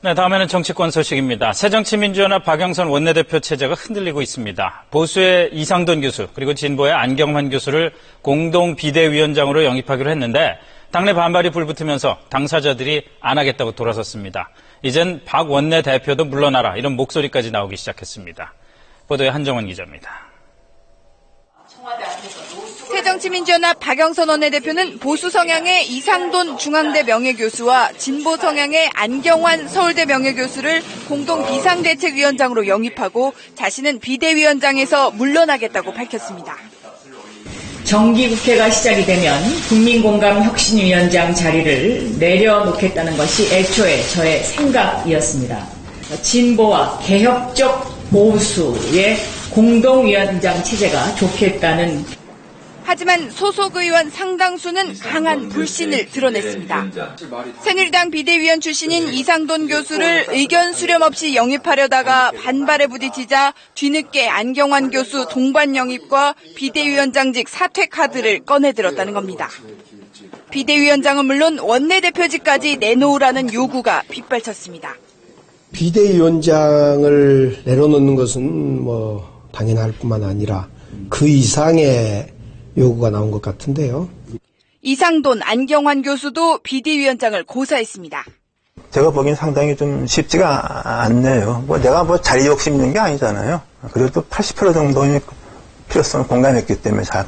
네, 다음에는 정치권 소식입니다. 새정치민주연합 박영선 원내대표 체제가 흔들리고 있습니다. 보수의 이상돈 교수 그리고 진보의 안경환 교수를 공동 비대위원장으로 영입하기로 했는데 당내 반발이 불붙으면서 당사자들이 안 하겠다고 돌아섰습니다. 이젠 박 원내대표도 물러나라 이런 목소리까지 나오기 시작했습니다. 보도에 한정원 기자입니다. 새정치민주연합 박영선 원내대표는 보수 성향의 이상돈 중앙대 명예교수와 진보 성향의 안경환 서울대 명예교수를 공동 비상대책위원장으로 영입하고 자신은 비대위원장에서 물러나겠다고 밝혔습니다. 정기국회가 시작이 되면 국민공감혁신위원장 자리를 내려놓겠다는 것이 애초에 저의 생각이었습니다. 진보와 개혁적 보수의 공동위원장 체제가 좋겠다는 하지만 소속 의원 상당수는 강한 불신을 드러냈습니다. 새누리당 비대위원 출신인 이상돈 교수를 의견 수렴 없이 영입하려다가 반발에 부딪히자 뒤늦게 안경환 교수 동반 영입과 비대위원장직 사퇴 카드를 꺼내들었다는 겁니다. 비대위원장은 물론 원내대표직까지 내놓으라는 요구가 빗발쳤습니다. 비대위원장을 내려놓는 것은 뭐 당연할 뿐만 아니라 그 이상의 요구가 나온 것 같은데요. 이상돈, 안경환 교수도 비대위원장을 고사했습니다. 제가 보기엔 상당히 좀 쉽지가 않네요. 뭐 내가 뭐 자리 욕심 있는 게 아니잖아요. 그래도 80% 정도의 필요성을 공감했기 때문에 잘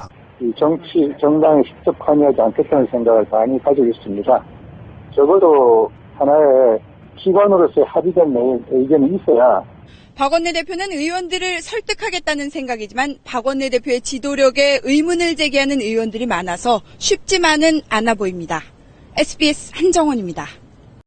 정치 정당에 직접 관여하지 않겠다는 생각을 많이 가지고 있습니다. 적어도 하나의 기관으로서의 합의된 의견이 있어야 박 원내 대표는 의원들을 설득하겠다는 생각이지만 박 원내 대표의 지도력에 의문을 제기하는 의원들이 많아서 쉽지만은 않아 보입니다. SBS 한정원입니다.